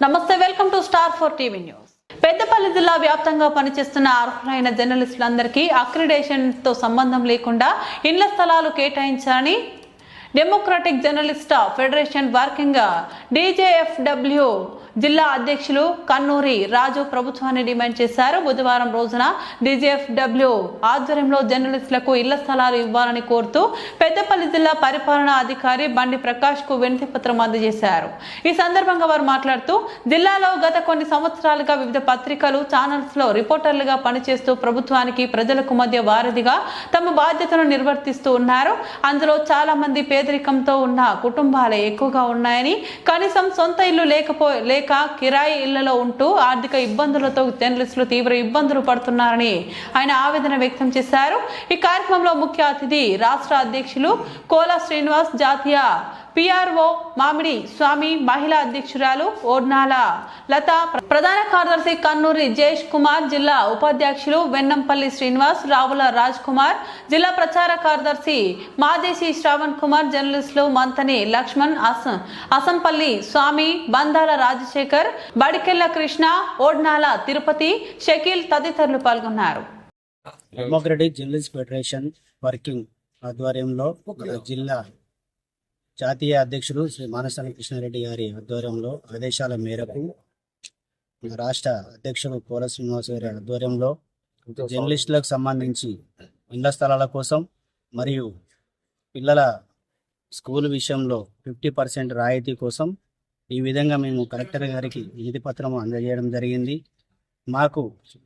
నమస్తే welcome to star four TV news. Peddapalli జిల్లా వ్యాప్తంగా పనిచేస్తున్న అర్హులైన జర్నలిస్టులందరికీ అక్రిడేషన్తో సంబంధం లేకుండా ఇండ్ల స్థలాలు కేటాయించాలని democratic journalist federation working DJFW జిల్లా అధ్యక్షులు కన్నూరి రాజు ప్రభుత్వాన్ని డిమాండ్ చేశారు. బుధవారం రోజున డీజీఎఫ్డబ్ల్యూ ఆధ్వర్యంలో జర్నలిస్టులకు ఇళ్ళ స్థలాలు ఇవ్వాలని కోరుతూ పెద్దపల్లి జిల్లా పరిపాలనా అధికారి బండి ప్రకాష్కు వినతి పత్రం అందజేశారు. ఈ సందర్భంగా వారు మాట్లాడుతూ జిల్లాలో గత కొన్ని సంవత్సరాలుగా వివిధ పత్రికలు ఛానల్స్లో రిపోర్టర్లుగా పనిచేస్తూ ప్రభుత్వానికి ప్రజలకు మధ్య వారధిగా తమ బాధ్యతను నిర్వర్తిస్తూ ఉన్నారు. అందులో చాలా మంది పేదరికంతో ఉన్న కుటుంబాలే ఎక్కువగా ఉన్నాయని కనీసం సొంత ఇల్లు లేకపో లేక కిరాయి ఇళ్ళలో ఉంటూ ఆర్థిక ఇబ్బందులతో జర్నలిస్టులు తీవ్ర ఇబ్బందులు పడుతున్నారని ఆయన ఆవేదన వ్యక్తం చేశారు. ఈ కార్యక్రమంలో ముఖ్య అతిథి రాష్ట్ర అధ్యక్షులు కోలా శ్రీనివాస్ జాతీయ పిఆర్ఓ మామిడి స్వామి మహిళా అధ్యక్షురాలు ఓర్నాల. లత ప్రధాన కార్యదర్శి కన్నూరి జయేష్ కుమార్ జిల్లా ఉపాధ్యక్షులు వెన్నంపల్లి శ్రీనివాస్ రావుల రాజ్ కుమార్ జిల్లా ప్రచార కార్యదర్శి మాదేశి శ్రావణ్ కుమార్ జర్నలిస్టులు మంతని లక్ష్మణ్ అస అసంపల్లి స్వామి బందాల రాజశేఖర్ బడికెళ్ళ కృష్ణ ఓడ్నాల తిరుపతి షకీల్ తదితరులు పాల్గొన్నారు. డెమోక్రటిక్ జర్నలిస్ట్ ఫెడరేషన్ వర్కింగ్ ఆధ్వర్యంలో జిల్లా జాతీయ అధ్యక్షుడు శ్రీ మానసాని కృష్ణారెడ్డి గారి ఆధ్వర్యంలో ఆదేశాల మేరకు రాష్ట్ర అధ్యక్షుడు కోల శ్రీనివాస్ గారి ఆధ్వర్యంలో జర్నలిస్టులకు సంబంధించి ఇళ్ళ స్థలాల కోసం మరియు పిల్లల స్కూల్ విషయంలో ఫిఫ్టీ పర్సెంట్ రాయితీ కోసం ఈ విధంగా మేము కలెక్టర్ గారికి వినతి పత్రం అందజేయడం జరిగింది. మాకు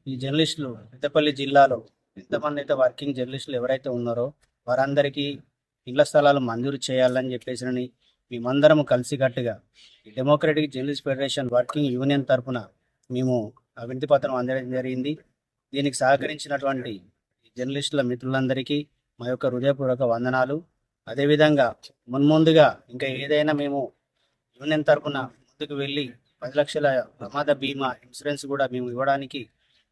ఈ జర్నలిస్టులు పెద్దపల్లి జిల్లాలో ఎంతమంది అయితే వర్కింగ్ జర్నలిస్టులు ఎవరైతే ఉన్నారో వారందరికీ ఇళ్ళ స్థలాలు మంజూరు చేయాలని చెప్పేసి మేమందరం కలిసికట్టుగా democratic journalist federation working union తరఫున మేము ఆ వినతి పత్రం అందడం జరిగింది. దీనికి సహకరించినటువంటి జర్నలిస్టుల మిత్రులందరికీ మా యొక్క హృదయపూర్వక వందనాలు. అదేవిధంగా మున్ముందుగా ఇంకా ఏదైనా మేము యూనియన్ తరఫున ముందుకు వెళ్ళి పది లక్షల ప్రమాద బీమా ఇన్సూరెన్స్ కూడా మేము ఇవ్వడానికి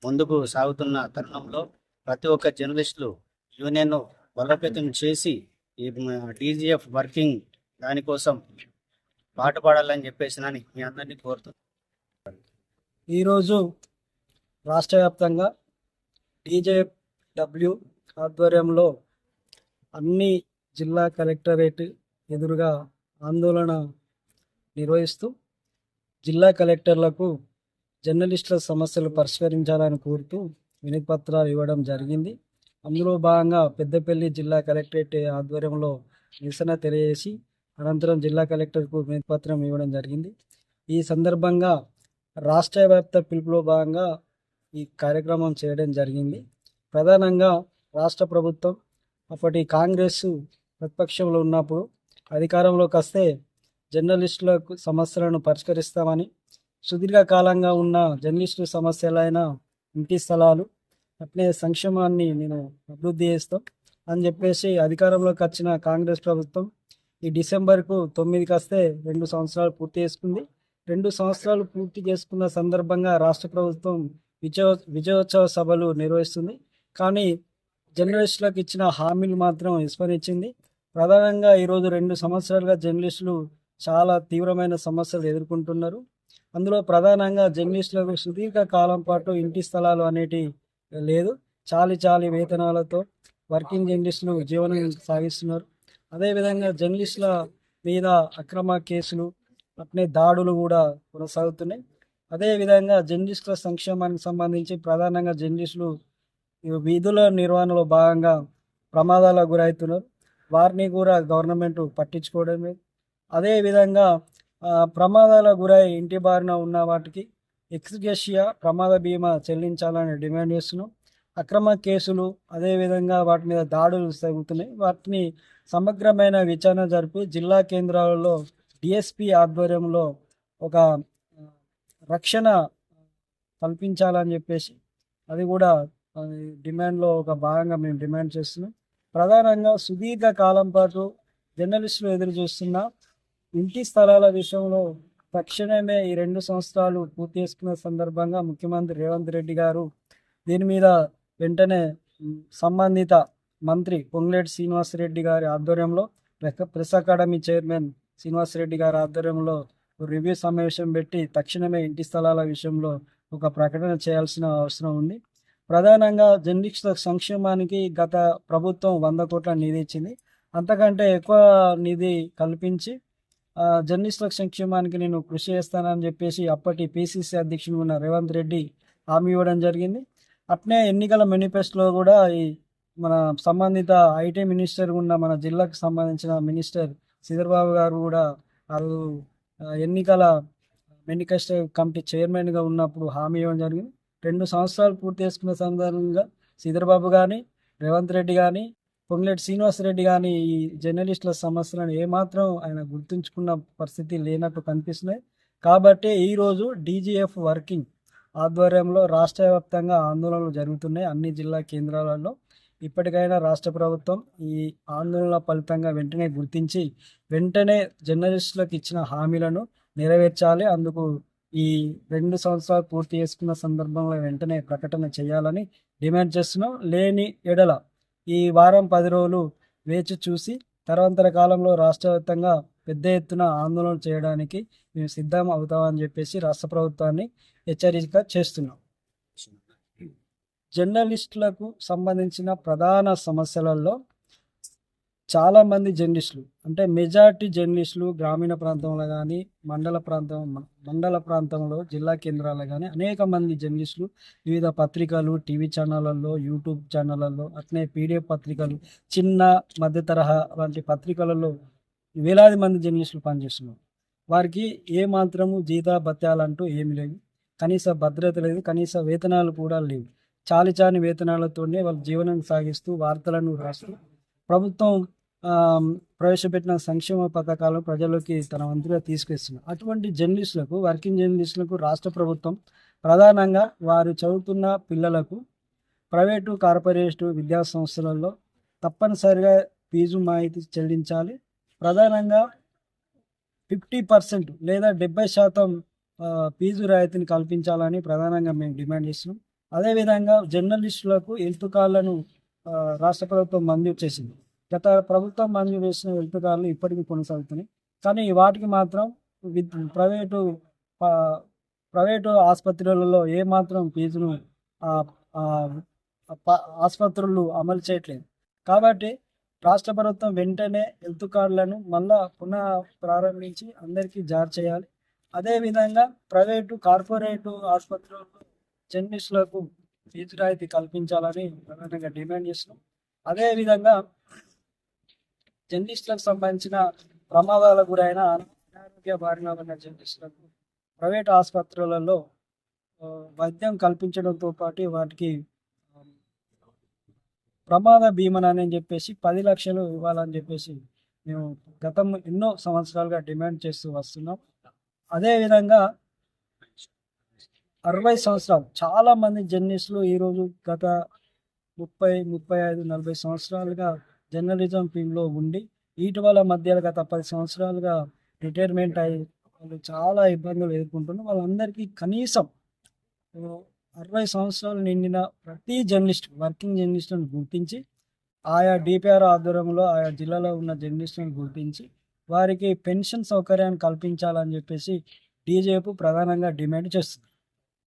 ముందుకు సాగుతున్న తరుణంలో ప్రతి ఒక్క జర్నలిస్టులు యూనియన్ను బలోపేతం చేసి ఈ డీజీఎఫ్ వర్కింగ్ దానికోసం పాటుపడాలని చెప్పేసి మీ అందరినీ కోరుతున్నాను ఈరోజు రాష్ట్ర వ్యాప్తంగా డబ్ల్యూ ఆధ్వర్యంలో అన్ని జిల్లా కలెక్టరేట్ ఎదురుగా ఆందోళన నిర్వహిస్తూ జిల్లా కలెక్టర్లకు జర్నలిస్టుల సమస్యలు పరిష్కరించాలని కోరుతూ వినతిపత్రాలు ఇవ్వడం జరిగింది. అందులో భాగంగా పెద్దపల్లి జిల్లా కలెక్టరేట్ ఆధ్వర్యంలో నిరసన తెలియజేసి అనంతరం జిల్లా కలెక్టర్కు మేధపత్రం ఇవ్వడం జరిగింది. ఈ సందర్భంగా రాష్ట్ర వ్యాప్త పిలుపులో భాగంగా ఈ కార్యక్రమం చేయడం జరిగింది. ప్రధానంగా రాష్ట్ర ప్రభుత్వం అప్పటి కాంగ్రెస్ ప్రతిపక్షంలో ఉన్నప్పుడు అధికారంలోకి వస్తే జర్నలిస్టుల సమస్యలను పరిష్కరిస్తామని సుదీర్ఘకాలంగా ఉన్న జర్నలిస్టు సమస్యలైన ఇంటి స్థలాలు అట్లే సంక్షేమాన్ని నేను అభివృద్ధి చేస్తాం అని చెప్పేసి అధికారంలోకి వచ్చిన కాంగ్రెస్ ప్రభుత్వం ఈ డిసెంబర్కు తొమ్మిదికి వస్తే రెండు సంవత్సరాలు పూర్తి చేసుకుంది. రెండు సంవత్సరాలు పూర్తి చేసుకున్న సందర్భంగా రాష్ట్ర ప్రభుత్వం విజయో విజయోత్సవ సభలు నిర్వహిస్తుంది. కానీ జర్నలిస్టులకు ఇచ్చిన హామీలు మాత్రం విస్మరించింది. ప్రధానంగా ఈరోజు రెండు సంవత్సరాలుగా జర్నలిస్టులు చాలా తీవ్రమైన సమస్యలు ఎదుర్కొంటున్నారు. అందులో ప్రధానంగా జర్నలిస్టులకు సుదీర్ఘ కాలం పాటు ఇంటి స్థలాలు అనేటి లేదు. చాలి చాలి వేతనాలతో వర్కింగ్ జర్నలిస్టులు జీవనం సాగిస్తున్నారు. అదేవిధంగా జర్నలిస్టుల మీద అక్రమ కేసులు అట్నే దాడులు కూడా కొనసాగుతున్నాయి. అదేవిధంగా జర్నలిస్టుల సంక్షేమానికి సంబంధించి ప్రధానంగా జర్నలిస్టులు విధుల నిర్వహణలో భాగంగా ప్రమాదాలకు గురవుతున్నారు వారిని కూడా గవర్నమెంట్ పట్టించుకోవడం లేదు అదేవిధంగా ప్రమాదాల గురై ఇంటి బారిన ఉన్న వాటికి ఎక్స్గేషియా ప్రమాద బీమా చెల్లించాలని డిమాండ్ చేస్తున్నాం. అక్రమ కేసులు అదేవిధంగా వాటి మీద దాడులు సాగుతున్నాయి వాటిని సమగ్రమైన విచారణ జరిపి జిల్లా కేంద్రాలలో డిఎస్పి ఆధ్వర్యంలో ఒక రక్షణ కల్పించాలని చెప్పేసి అది కూడా డిమాండ్లో ఒక భాగంగా మేము డిమాండ్ చేస్తున్నాం. ప్రధానంగా సుదీర్ఘ కాలం పాటు జర్నలిస్టులు ఎదురు చూస్తున్న ఇంటి స్థలాల విషయంలో తక్షణమే ఈ రెండు సంవత్సరాలు పూర్తి చేసుకున్న సందర్భంగా ముఖ్యమంత్రి రేవంత్ రెడ్డి గారు దీని మీద వెంటనే సంబంధిత మంత్రి పొంగులేటి శ్రీనివాసరెడ్డి గారి ఆధ్వర్యంలో press press academy chairman Srinivasareddy గారి ఆధ్వర్యంలో రివ్యూ సమావేశం పెట్టి తక్షణమే ఇంటి స్థలాల విషయంలో ఒక ప్రకటన చేయాల్సిన అవసరం ఉంది. ప్రధానంగా జర్నలిస్టుల సంక్షేమానికి గత ప్రభుత్వం వంద కోట్ల నిధి ఇచ్చింది. అంతకంటే ఎక్కువ నిధి కల్పించి జర్నలిస్టుల సంక్షేమానికి నేను కృషి చేస్తానని చెప్పేసి అప్పటి పిసిసి అధ్యక్షుడు ఉన్న రేవంత్ రెడ్డి హామీ ఇవ్వడం జరిగింది. అట్నే ఎన్నికల మేనిఫెస్టోలో కూడా ఈ మన సంబంధిత ఐటీ మినిస్టర్ ఉన్న మన జిల్లాకు సంబంధించిన మినిస్టర్ సిదర్బాబు గారు కూడా వాళ్ళు ఎన్నికల మేనిఫెస్టో కమిటీ చైర్మన్గా ఉన్నప్పుడు హామీ ఇవ్వడం జరిగింది. రెండు సంవత్సరాలు పూర్తి చేసుకున్న సందర్భంగా సిదర్బాబు కానీ రేవంత్ రెడ్డి కానీ పొంగులేటి శ్రీనివాస్ రెడ్డి కానీ ఈ జర్నలిస్టుల సమస్యలను ఏమాత్రం ఆయన గుర్తుంచుకున్న పరిస్థితి లేనట్టు కనిపిస్తున్నాయి. కాబట్టి ఈరోజు డీజీఎఫ్ వర్కింగ్ ఆధ్వర్యంలో రాష్ట్ర వ్యాప్తంగా ఆందోళనలు జరుగుతున్నాయి అన్ని జిల్లా కేంద్రాలలో. ఇప్పటికైనా రాష్ట్ర ప్రభుత్వం ఈ ఆందోళనల ఫలితంగా వెంటనే గుర్తించి వెంటనే జర్నలిస్టులకు ఇచ్చిన హామీలను నెరవేర్చాలి. అందుకు ఈ రెండు సంవత్సరాలు పూర్తి చేసుకున్న సందర్భంలో వెంటనే ప్రకటన చేయాలని డిమాండ్ చేస్తున్నాం. లేని ఎడల ఈ వారం పది రోజులు వేచి చూసి తరవంతర కాలంలో రాష్ట్ర వ్యాప్తంగా పెద్ద ఎత్తున ఆందోళన చేయడానికి మేము సిద్ధం అవుతామని చెప్పేసి రాష్ట్ర ప్రభుత్వాన్ని హెచ్చరిక చేస్తున్నాం. జర్నలిస్టులకు సంబంధించిన ప్రధాన సమస్యలలో చాలా మంది జర్నలిస్టులు అంటే మెజార్టీ జర్నలిస్టులు గ్రామీణ ప్రాంతంలో కానీ మండల ప్రాంతం మండల ప్రాంతంలో జిల్లా కేంద్రాల్లో కానీ అనేక మంది జర్నలిస్టులు వివిధ పత్రికలు టీవీ ఛానళ్ళల్లో యూట్యూబ్ ఛానళ్ళల్లో అట్నే పీడిఎఫ్ పత్రికలు చిన్న మధ్య తరహా వంటి పత్రికలలో వేలాది మంది జర్నలిస్టులు పనిచేస్తున్నారు. వారికి ఏ మాత్రము జీత భత్యాలంటూ ఏమి లేవు కనీస భద్రత లేదు కనీస వేతనాలు కూడా లేవు. చాలి చాని వేతనాలతోనే వాళ్ళు జీవనం సాగిస్తూ వార్తలను రాస్తూ ప్రభుత్వం ప్రవేశపెట్టిన సంక్షేమ పథకాలు ప్రజలకి తన వంతుగా తీసుకొస్తున్నారు. అటువంటి జర్నలిస్టులకు వర్కింగ్ జర్నలిస్టులకు రాష్ట్ర ప్రభుత్వం ప్రధానంగా వారు చదువుతున్న పిల్లలకు ప్రైవేటు కార్పొరేట్ విద్యా సంస్థలలో తప్పనిసరిగా ఫీజు మాహితి చెల్లించాలి. ప్రధానంగా ఫిఫ్టీ పర్సెంట్ లేదా డెబ్బై శాతం ఫీజు రాయితీని కల్పించాలని ప్రధానంగా మేము డిమాండ్ చేస్తున్నాం. అదేవిధంగా జర్నలిస్టులకు హెల్త్ కార్డులను రాష్ట్ర ప్రభుత్వం మంజూరు చేసింది. గత ప్రభుత్వం మంజూరు చేసిన హెల్త్ ఇప్పటికీ కొనసాగుతున్నాయి. కానీ వాటికి మాత్రం ప్రైవేటు ప్రైవేటు ఆసుపత్రులలో ఏ మాత్రం ఫీజును ఆసుపత్రులు అమలు చేయట్లేదు. కాబట్టి రాష్ట్ర ప్రభుత్వం వెంటనే హెల్త్ కార్డులను మళ్ళా పునః ప్రారంభించి అందరికీ జారీ చేయాలి. అదేవిధంగా ప్రైవేటు కార్పొరేటు ఆసుపత్రులకు జర్నలిస్టులకు ఫీజు రాయితీ కల్పించాలని ప్రధానంగా డిమాండ్ చేస్తున్నాం. అదేవిధంగా జర్నలిస్టులకు సంబంధించిన ప్రమాదాలకు గురైన అనారోగ్య బారిన ఉన్న జర్నలిస్టులకు ప్రైవేట్ ఆసుపత్రులలో వైద్యం కల్పించడంతో పాటు వాటికి ప్రమాద బీమా అని చెప్పేసి పది లక్షలు ఇవ్వాలని చెప్పేసి మేము గతం ఎన్నో సంవత్సరాలుగా డిమాండ్ చేస్తూ వస్తున్నాం. అదేవిధంగా అరవై సంవత్సరాలు చాలామంది జర్నలిస్టులు ఈరోజు గత ముప్పై ముప్పై ఐదు నలభై సంవత్సరాలుగా జర్నలిజం ఫీల్డ్లో ఉండి ఇటీవల మధ్యలో గత పది సంవత్సరాలుగా రిటైర్మెంట్ అయ్యి వాళ్ళు చాలా ఇబ్బందులు ఎదుర్కొంటున్నారు. వాళ్ళందరికీ కనీసం అరవై సంవత్సరాలు నిండిన ప్రతి జర్నలిస్ట్ వర్కింగ్ జర్నలిస్టులను గుర్తించి ఆయా డిపిఆర్ ఆధ్వర్యంలో ఆయా జిల్లాలో ఉన్న జర్నలిస్టులను గుర్తించి వారికి పెన్షన్ సౌకర్యాన్ని కల్పించాలని చెప్పేసి డీజేపు ప్రధానంగా డిమాండ్ చేస్తుంది.